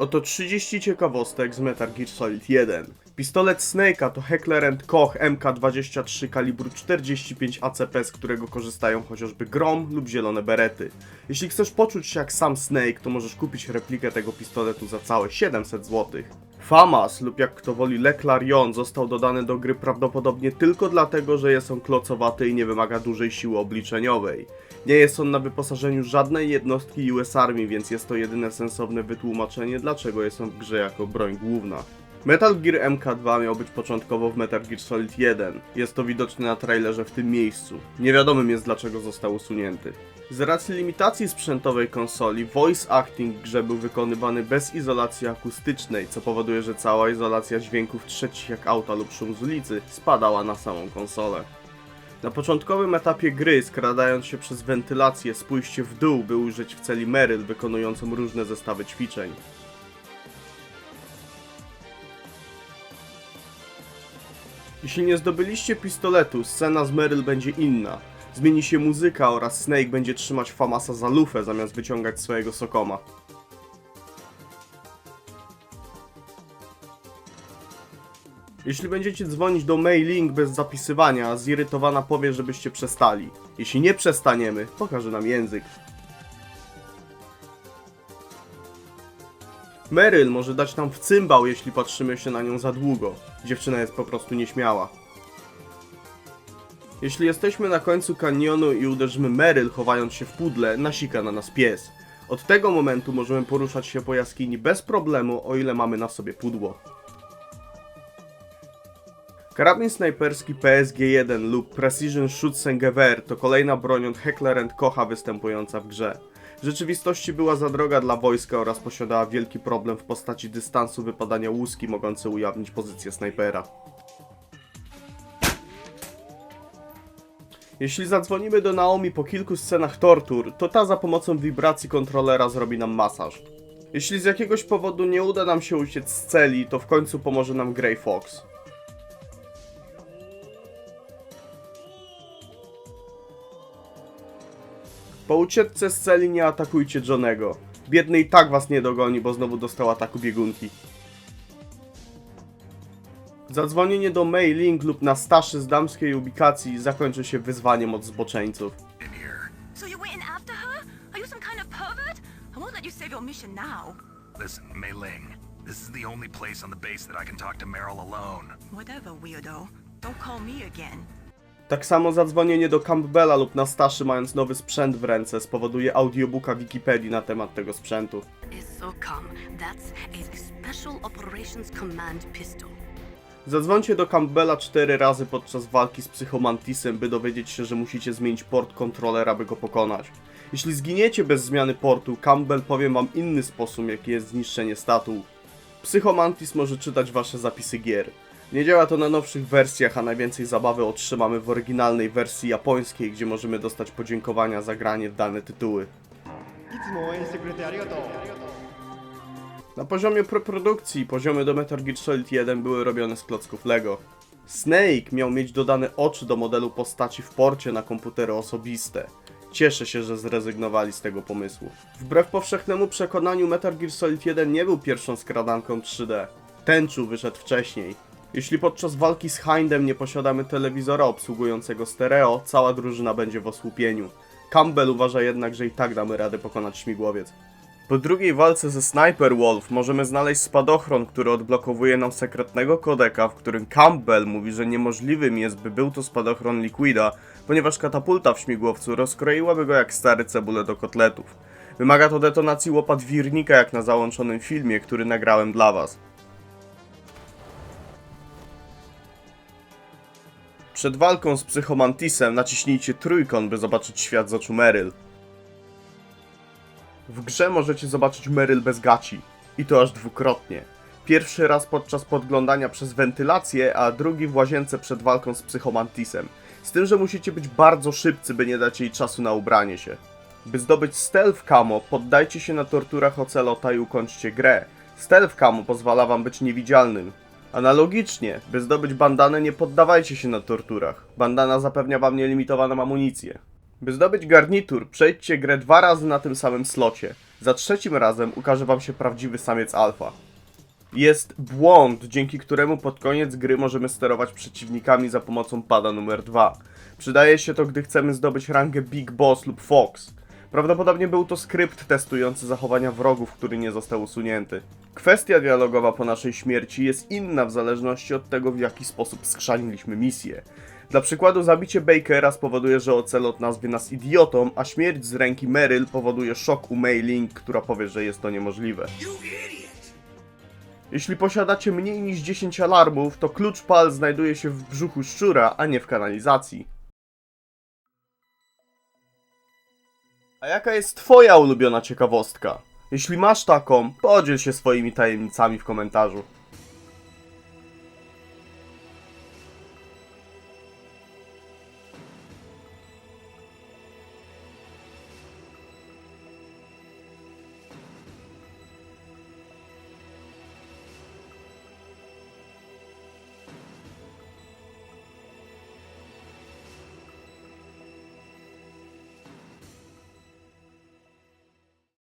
Oto 30 ciekawostek z Metal Gear Solid 1. Pistolet Snake'a to Heckler Koch MK23 kalibru 45 ACP, z którego korzystają chociażby Grom lub zielone berety. Jeśli chcesz poczuć się jak sam Snake, to możesz kupić replikę tego pistoletu za całe 700 zł. FAMAS lub jak kto woli Le Clarion został dodany do gry prawdopodobnie tylko dlatego, że jest on klocowaty i nie wymaga dużej siły obliczeniowej. Nie jest on na wyposażeniu żadnej jednostki US Army, więc jest to jedyne sensowne wytłumaczenie, dlaczego jest on w grze jako broń główna. Metal Gear MK2 miał być początkowo w Metal Gear Solid 1. Jest to widoczne na trailerze w tym miejscu. Niewiadomym jest dlaczego został usunięty. Z racji limitacji sprzętowej konsoli, voice acting grze był wykonywany bez izolacji akustycznej, co powoduje, że cała izolacja dźwięków trzecich jak auta lub szum z ulicy spadała na samą konsolę. Na początkowym etapie gry, skradając się przez wentylację, spójrzcie w dół, by ujrzeć w celi Meryl wykonującą różne zestawy ćwiczeń. Jeśli nie zdobyliście pistoletu, scena z Meryl będzie inna. Zmieni się muzyka oraz Snake będzie trzymać Famasa za lufę zamiast wyciągać swojego sokoma. Jeśli będziecie dzwonić do mailing bez zapisywania, zirytowana powie, żebyście przestali. Jeśli nie przestaniemy, pokaże nam język. Meryl może dać nam w cymbał, jeśli patrzymy się na nią za długo. Dziewczyna jest po prostu nieśmiała. Jeśli jesteśmy na końcu kanionu i uderzymy Meryl chowając się w pudle, nasika na nas pies. Od tego momentu możemy poruszać się po jaskini bez problemu, o ile mamy na sobie pudło. Karabin snajperski PSG-1 lub Precision Schützengewehr to kolejna broń od Heckler Kocha występująca w grze. W rzeczywistości była za droga dla wojska oraz posiadała wielki problem w postaci dystansu wypadania łuski mogące ujawnić pozycję snajpera. Jeśli zadzwonimy do Naomi po kilku scenach tortur, to ta za pomocą wibracji kontrolera zrobi nam masaż. Jeśli z jakiegoś powodu nie uda nam się uciec z celi, to w końcu pomoże nam Grey Fox. Po ucieczce z celi nie atakujcie Johnego. Biedny i tak was nie dogoni, bo znowu dostał ataku biegunki. Zadzwonienie do mailing lub na staszy z damskiej ubikacji zakończy się wyzwaniem od zboczeńców. So you went in after her? Are you some kind of pervert? I won't let you save your mission now. Listen, Mei Ling. This is the only place on the base that I can talk to Meryl alone. Whatever, weirdo. Don't call me again. Tak samo zadzwonienie do Campbella lub na staszy mając nowy sprzęt w ręce spowoduje audiobooka Wikipedii na temat tego sprzętu. is SOCOM. That's a Special Operations Command pistol. Zadzwońcie do Campbella cztery razy podczas walki z Psychomantisem, by dowiedzieć się, że musicie zmienić port kontrolera, by go pokonać. Jeśli zginiecie bez zmiany portu, Campbell powie wam inny sposób, jaki jest zniszczenie statuł. Psychomantis może czytać wasze zapisy gier. Nie działa to na nowszych wersjach, a najwięcej zabawy otrzymamy w oryginalnej wersji japońskiej, gdzie możemy dostać podziękowania za granie w dane tytuły. Na poziomie preprodukcji poziomy do Metal Gear Solid 1 były robione z klocków LEGO. Snake miał mieć dodane oczy do modelu postaci w porcie na komputery osobiste. Cieszę się, że zrezygnowali z tego pomysłu. Wbrew powszechnemu przekonaniu Metal Gear Solid 1 nie był pierwszą skradanką 3D. Tenchu wyszedł wcześniej, jeśli podczas walki z Hindem nie posiadamy telewizora obsługującego stereo, cała drużyna będzie w osłupieniu. Campbell uważa jednak, że i tak damy radę pokonać śmigłowiec. Po drugiej walce ze Sniper Wolf możemy znaleźć spadochron, który odblokowuje nam sekretnego kodeka, w którym Campbell mówi, że niemożliwym jest, by był to spadochron Liquida, ponieważ katapulta w śmigłowcu rozkroiłaby go jak stary cebulę do kotletów. Wymaga to detonacji łopat wirnika jak na załączonym filmie, który nagrałem dla was. Przed walką z Psychomantisem naciśnijcie trójkąt, by zobaczyć świat z oczu Meryl. W grze możecie zobaczyć Meryl bez gaci. I to aż dwukrotnie. Pierwszy raz podczas podglądania przez wentylację, a drugi w łazience przed walką z Psychomantisem. Z tym, że musicie być bardzo szybcy, by nie dać jej czasu na ubranie się. By zdobyć Stealth Camo, poddajcie się na torturach Ocelota i ukończcie grę. Stealth Camo pozwala wam być niewidzialnym. Analogicznie, by zdobyć bandanę nie poddawajcie się na torturach. Bandana zapewnia wam nielimitowaną amunicję. By zdobyć garnitur, przejdźcie grę dwa razy na tym samym slocie. Za trzecim razem ukaże wam się prawdziwy samiec alfa. Jest błąd, dzięki któremu pod koniec gry możemy sterować przeciwnikami za pomocą pada numer 2. Przydaje się to, gdy chcemy zdobyć rangę Big Boss lub Fox. Prawdopodobnie był to skrypt testujący zachowania wrogów, który nie został usunięty. Kwestia dialogowa po naszej śmierci jest inna w zależności od tego, w jaki sposób skrzaniliśmy misję. Dla przykładu zabicie Bakera spowoduje, że Ocelot nazwie nas idiotą, a śmierć z ręki Meryl powoduje szok u Mei Ling, która powie, że jest to niemożliwe. Jeśli posiadacie mniej niż 10 alarmów, to klucz PAL znajduje się w brzuchu szczura, a nie w kanalizacji. A jaka jest twoja ulubiona ciekawostka? Jeśli masz taką, podziel się swoimi tajemnicami w komentarzu.